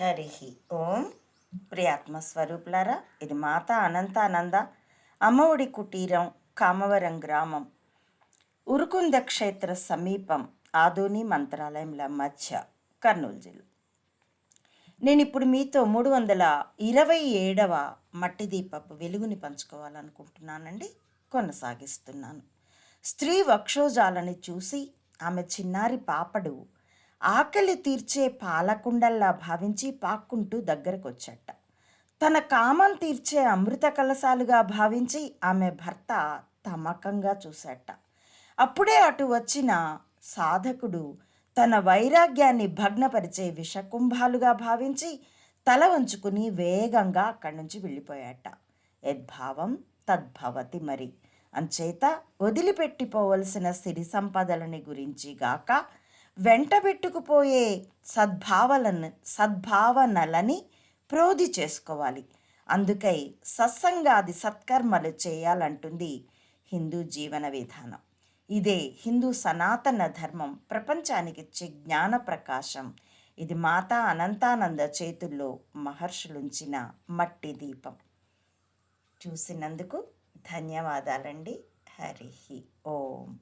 హరి ఓం ప్రియాత్మ స్వరూపులారా ఇది మాత అనంతానంద అమ్మఒడి కుటీరం కామవరం గ్రామం ఉరుకుంద క్షేత్ర సమీపం ఆదోని మంత్రాలయంల మధ్య కర్నూలు జిల్లా. నేను ఇప్పుడు మీతో మూడు వందల ఇరవై ఏడవ మట్టి దీపపు వెలుగుని పంచుకోవాలనుకుంటున్నానండి. కొనసాగిస్తున్నాను. స్త్రీ వక్షోజాలని చూసి ఆమె చిన్నారి పాపడు ఆకలి తీర్చే పాలకుండల్లా భావించి పాక్కుంటూ దగ్గరకొచ్చట. తన కామం తీర్చే అమృత కలసాలుగా భావించి ఆమె భర్త తమకంగా చూశాట అప్పుడే అటు వచ్చిన సాధకుడు తన వైరాగ్యాన్ని భగ్నపరిచే విషకుంభాలుగా భావించి తల వంచుకుని వేగంగా అక్కడి నుంచి వెళ్ళిపోయాట యద్భావం తద్భవతి మరి. అంచేత వదిలిపెట్టిపోవలసిన సిరి సంపదలని గురించి గాక వెంటబెట్టుకుపోయే సద్భావలను సద్భావనలని ప్రోధి చేసుకోవాలి. అందుకై సత్సంగాది సత్కర్మలు చేయాలంటుంది హిందూ జీవన విధానం. ఇదే హిందూ సనాతన ధర్మం ప్రపంచానికి ఇచ్చే జ్ఞాన ప్రకాశం. ఇది మాతా అనంతానంద చేతుల్లో మహర్షులుంచిన మట్టి దీపం. చూసినందుకు ధన్యవాదాలండి. హరి ఓం.